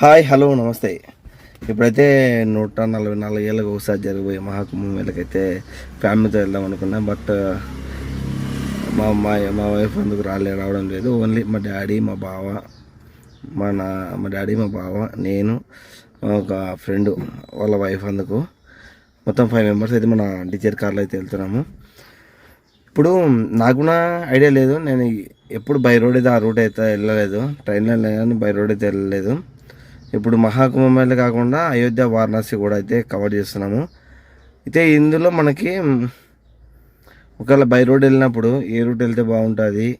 Hi hello నమస్తే. ఇప్పుడైతే నూట నలభై నాలుగు ఏళ్ళకి ఒకసారి జరిగిపోయే మహాకుంభమేళకైతే ఫ్యామిలీతో వెళ్దాం అనుకున్నా బట్ మా అమ్మాయి మా వైఫ్ అందుకు రాలే రావడం లేదు. ఓన్లీ మా డాడీ మా బావ మా నా మా డాడీ మా బావ నేను ఒక ఫ్రెండ్ వాళ్ళ వైఫ్ అందుకు. మొత్తం ఫైవ్ మెంబర్స్ అయితే మన టీచర్ కార్లో అయితే వెళ్తున్నాము. ఇప్పుడు నాకు కూడా ఐడియా లేదు నేను ఎప్పుడు బై రోడ్ అయితే ఆ రూట్ అయితే వెళ్ళలేదు. ట్రైన్లో వెళ్ళాను కానీ బై రోడ్ అయితే వెళ్ళలేదు. ఇప్పుడు మహాకుంభమేళ కాకుండా అయోధ్య వారణాసి కూడా అయితే కవర్ చేస్తున్నాము. అయితే ఇందులో మనకి ఒకవేళ బై రోడ్ వెళ్ళినప్పుడు ఏ రూట్ వెళ్తే బాగుంటుంది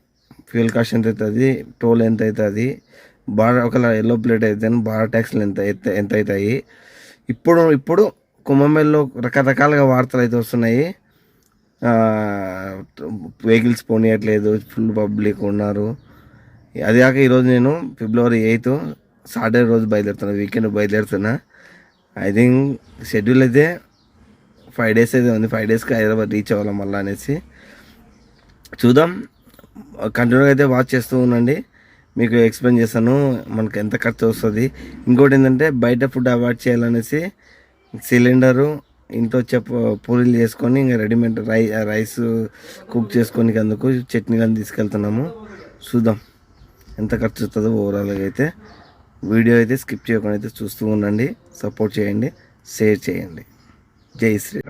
ఫ్యూల్ కాస్ట్ ఎంత అవుతుంది టోల్ ఎంత అవుతుంది బాగా ఒకవేళ ఎల్లో ప్లేట్ అయితే బాగా ట్యాక్స్లు ఎంత ఎంత- ఎంత అవుతాయి. ఇప్పుడు ఇప్పుడు కుంభమేళలో రకరకాలుగా వార్తలు అయితే వస్తున్నాయి. వెహికల్స్ పోనీయట్లేదు ఫుల్ పబ్లిక్ ఉన్నారు. అది కాక ఈరోజు నేను ఫిబ్రవరి ఎయిత్ సాటర్డే రోజు బయలుదేరుతున్నా వీకెండ్ బయలుదేరుతున్నా. ఐ థింక్ షెడ్యూల్ అయితే ఫైవ్ డేస్ అయితే ఉంది. ఫైవ్ డేస్కి హైదరాబాద్ రీచ్ అవ్వాలి మళ్ళీ అనేసి. చూద్దాం. కంటిన్యూగా అయితే వాచ్ చేస్తూ ఉండండి. మీకు ఎక్స్ప్లెయిన్ చేస్తాను మనకి ఎంత ఖర్చు వస్తుంది. ఇంకోటి ఏంటంటే బయట ఫుడ్ అవాయిడ్ చేయాలనేసి సిలిండరు ఇంట్లో చెప్ పూరీలు చేసుకొని ఇంకా రెడీమేడ్ రై రైస్ కుక్ చేసుకొని అందుకు చట్నీ కానీ తీసుకెళ్తున్నాము. చూద్దాం. ఎంత ఖర్చు వస్తుందో ఓవరాల్గా అయితే. వీడియో అయితే స్కిప్ చేయకుండా అయితే చూస్తూ ఉండండి. సపోర్ట్ చేయండి. షేర్ చేయండి. జై శ్రీ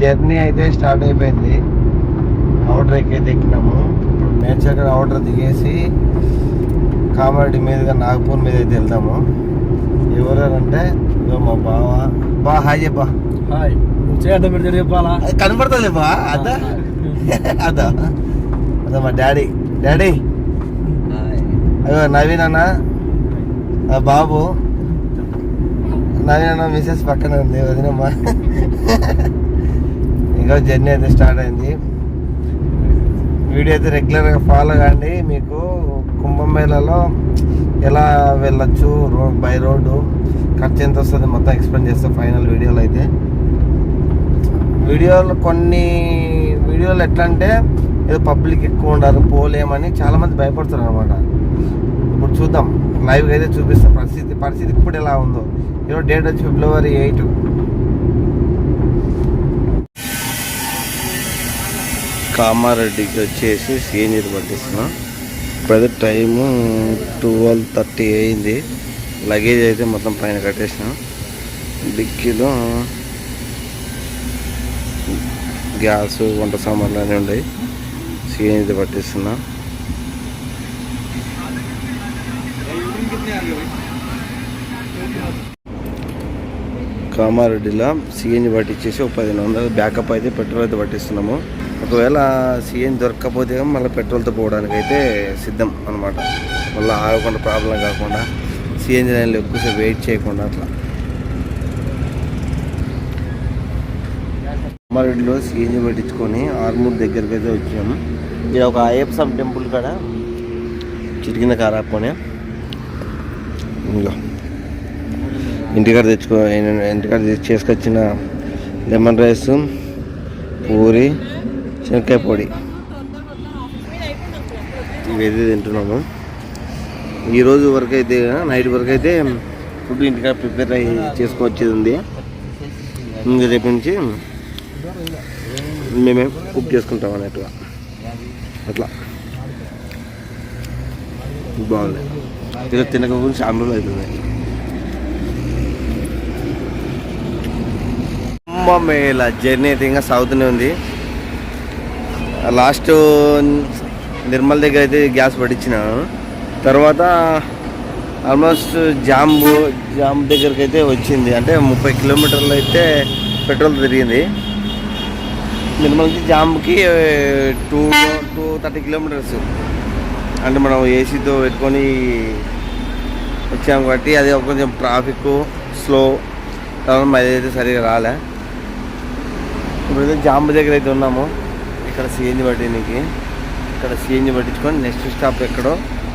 జర్నీ అయితే స్టార్ట్ అయిపోయింది. అవుటర్ అయితే ఎక్కినాము. ఇప్పుడు మేడ్చగడ అవుటర్ దిగేసి కామారెడ్డి మీదుగా నాగపూర్ మీద అయితే వెళ్దాము ఎవరంటే ఇగో మా బావ. బా హాయ్ చెప్పా. హాయ్. చెప్పాలా? కనపడుతుంది బా. అదా? అదా? అదా మా డాడీ. డాడీ. అయ్యో నవీన్ అన్న. బాబు. నవీన్ అన్న మిసెస్ పక్కన ఉంది. వదినమ్మా. ఇంకా జర్నీ అయితే స్టార్ట్ అయింది. వీడియో అయితే రెగ్యులర్గా ఫాలో కాండి. మీకు కుంభమేళలో ఎలా వెళ్ళొచ్చు రోడ్ బై రోడ్డు ఖర్చు ఎంత వస్తుంది మొత్తం ఎక్స్ప్లెయిన్ చేస్తే ఫైనల్ వీడియోలో అయితే. వీడియోలు కొన్ని వీడియోలు ఎట్లా అంటే ఏదో పబ్లిక్ ఎక్కువ ఉండరు పోలేమని చాలామంది భయపడుతున్నారు అనమాట ఇప్పుడు చూద్దాం. లైవ్గా అయితే చూపిస్తాం. పరిస్థితి పరిస్థితి ఇప్పుడు ఎలా ఉందో. ఈరోజు డేట్ వచ్చి ఫిబ్రవరి ఎయిట్. కామారెడ్డికి వచ్చేసి సీనియర్ పట్టిస్తున్నాం. ప్రజెంట్ టైము ట్వెల్వ్ థర్టీ అయింది. లగేజ్ అయితే మొత్తం పైన కట్టేసినాం. డిక్కీలో గ్యాస్ వంట సామాన్లు అన్నీ ఉన్నాయి. సీఎన్జీ పట్టిస్తున్నా. కామారెడ్డిలో సిఎన్జి పట్టించేసి ఒక పదిహేను వందలు. బ్యాకప్ అయితే పెట్రోల్ అయితే పట్టిస్తున్నాము. ఒకవేళ సిఎన్జి దొరకకపోతే మళ్ళీ పెట్రోల్తో పోవడానికి అయితే సిద్ధం అనమాట మళ్ళీ ఆగకుండా ప్రాబ్లం కాకుండా సిఎన్జి లైన్లో ఎక్కువసేపు వెయిట్ చేయకుండా అట్లా. అమ్మారెడ్డిలో సిఎన్జి పెట్టించుకొని ఆర్మూర్ దగ్గరికి అయితే వచ్చాము ఇది ఒక అయ్యప్ప స్వామి టెంపుల్ కాడ చిరిగిన కారాపుకొని ఇంకా ఇంటికాడ తెచ్చుకో ఇంటికాడ తెచ్చి చేసుకొచ్చిన లెమన్ రైస్ పూరి శనక్కాయ పొడి. ఇవైతే తింటున్నాము. ఈరోజు వరకు అయితే నైట్ వరకు అయితే ఫుడ్ ఇంటికాడ ప్రిపేర్ అయ్యి చేసుకొచ్చేది ఉంది. ఇంకా రేపు నుంచి మేమే కుక్ చేసుకుంటాం అన్నట్టుగా. అట్లా. బాగుంది. ఇక తినక గురించి చాలా రోజులు అవుతుంది. కుంభమేళ జర్నీ అయితే ఇంకా సాగుతూనే ఉంది. లాస్ట్ నిర్మల్ దగ్గర అయితే గ్యాస్ పట్టించినాను. తర్వాత ఆల్మోస్ట్ జాంబు జాంబు దగ్గరికి అయితే వచ్చింది. అంటే ముప్పై కిలోమీటర్లు అయితే పెట్రోల్ తిరిగింది. నిర్మల్కి జాంబుకి టూ టూ థర్టీ కిలోమీటర్స్. అంటే మనం ఏసీతో పెట్టుకొని వచ్చాము కాబట్టి అది కొంచెం ట్రాఫిక్ స్లో. తర్వాత మైలేజ్ అయితే సరిగా రాలే. ఇప్పుడైతే జాంబు దగ్గర అయితే ఉన్నాము. ఇక్కడ సిఎన్జి పట్టినకి ఇక్కడ సిఎన్జి పట్టించుకొని నెక్స్ట్ స్టాప్ ఎక్కడో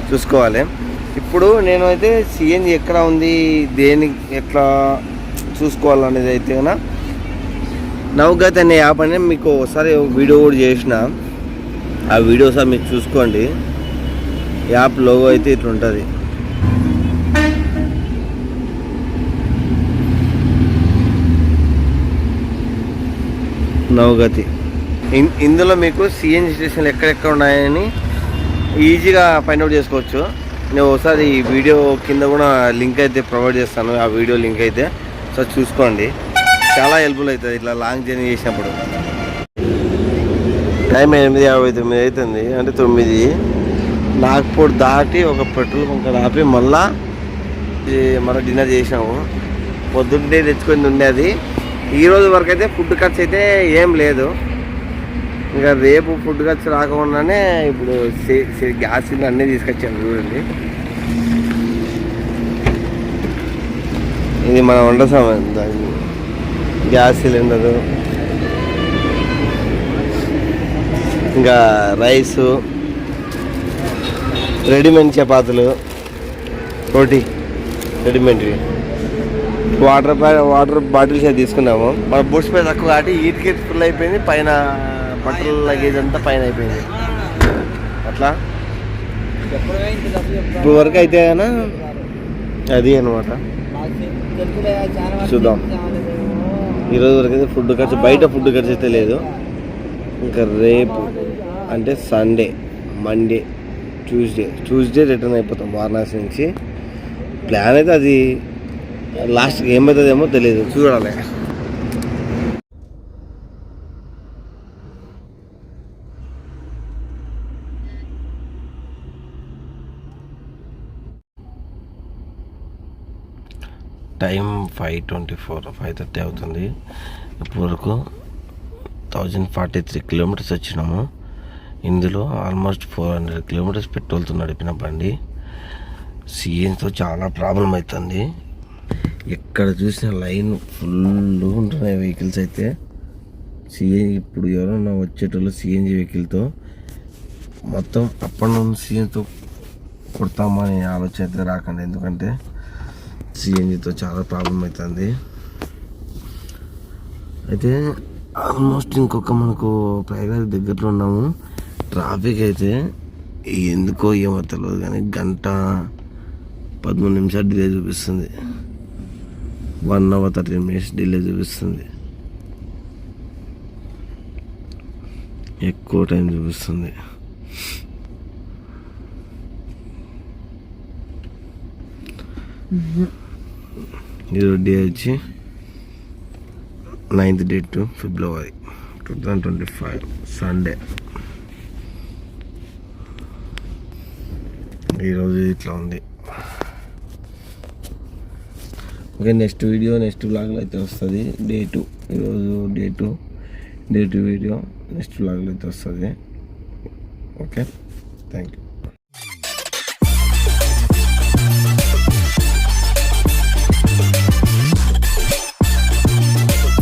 చూసుకోవాలి. ఇప్పుడు నేను అయితే సిఎన్జి ఎక్కడ ఉంది దేని ఎట్లా చూసుకోవాలనేది అయితే కన్నా అనే యాప్ అనేది మీకు ఒకసారి వీడియో కూడా చేసిన. ఆ వీడియో సార్ మీరు చూసుకోండి. యాప్ లోగో అయితే ఇట్లుంటుంది నవగతి. ఇందులో మీకు సిఎన్జి స్టేషన్లు ఎక్కడెక్కడ ఉన్నాయని ఈజీగా ఫైండ్ అవుట్ చేసుకోవచ్చు. నేను ఒకసారి ఈ వీడియో కింద కూడా లింక్ అయితే ప్రొవైడ్ చేస్తాను. ఆ వీడియో లింక్ అయితే. సో చూసుకోండి. చాలా హెల్ప్ఫుల్ అవుతుంది ఇట్లా లాంగ్ జర్నీ చేసినప్పుడు. టైం ఎనిమిది యాభై తొమ్మిది అవుతుంది అంటే తొమ్మిది. నాగ్పూర్ దాటి ఒక పెట్రోల్ బంక్ ఆపి మళ్ళా మనం డిన్నర్ చేసినాము. పొద్దున్నే తెచ్చుకొని ఉండేది ఈ రోజు వరకు అయితే ఫుడ్ ఖర్చు అయితే ఏం లేదు. ఇంకా రేపు ఫుడ్ ఖర్చు రాకుండానే ఇప్పుడు గ్యాస్ సిలిండర్ అన్నీ తీసుకొచ్చాను చూడండి. ఇది మన వంట సామాన్. Gas cylinder. ఇంకా రైసు. రెడీమేడ్ చపాతీలు. రోటీ. రెడీమేడ్. వాటర్ ప్యా వాటర్ బాటిల్స్ అయితే తీసుకున్నాము. మన బూట్స్ పై తక్కువ కాబట్టి ఈటికి ఫుల్ అయిపోయింది. పైన బట్టల లగేజ్ అంతా పైన అయిపోయింది. అట్లా? ఇప్పుడు వరకు అయితే కన్నా అది అనమాట. చూద్దాం. ఈరోజు వరకు అయితే ఫుడ్ ఖర్చు బయట ఫుడ్ ఖర్చు అయితే లేదు. ఇంకా రేపు అంటే Sunday Monday Tuesday Tuesday return అయిపోతాం వారణాసి నుంచి. ప్లాన్ అయితే అది లాస్ట్ ఏమవుతుందేమో తెలియదు. చూడాలి. Time five twenty four five thirty అవుతుంది. ఇప్పుడు వరకు థౌజండ్ ఫార్టీ త్రీ కిలోమీటర్స్ వచ్చినాము. ఇందులో ఆల్మోస్ట్ ఫోర్ హండ్రెడ్ కిలోమీటర్స్ పెట్రోల్తో నడిపిన బండి. సిఎన్తో చాలా ప్రాబ్లం అవుతుంది ఎక్కడ చూసిన లైన్ ఫుల్ ఉంటున్నాయి వెహికల్స్ అయితే. సిఎన్ ఇప్పుడు ఎవరైనా వచ్చేటోళ్ళు సిఎన్జి వెహికల్తో మొత్తం అప్ అండ్ డౌన్ సిఎన్తో కొడతామని ఆలోచన అయితే రాకండి. ఎందుకంటే సిఎన్జితో చాలా ప్రాబ్లం అవుతుంది అయితే ఆల్మోస్ట్ ఇంకొక మనకు ప్రైవేట్ దగ్గరలో ఉన్నాము. ట్రాఫిక్ అయితే ఎందుకో ఏమో తెలియదు కానీ గంట పదమూడు నిమిషాలు డిలే చూపిస్తుంది. One hour thirty minutes delay చూపిస్తుంది. ఎక్కువ టైం చూపిస్తుంది. ఈరోజు డే వచ్చి ninth date February two thousand twenty five Sunday ఈరోజు ఇట్లా ఉంది. ఓకే నెక్స్ట్ వీడియో నెక్స్ట్ బ్లాగ్లో అయితే వస్తుంది. డే టూ ఈరోజు day two day two video next బ్లాగ్లో అయితే వస్తుంది. Okay thank you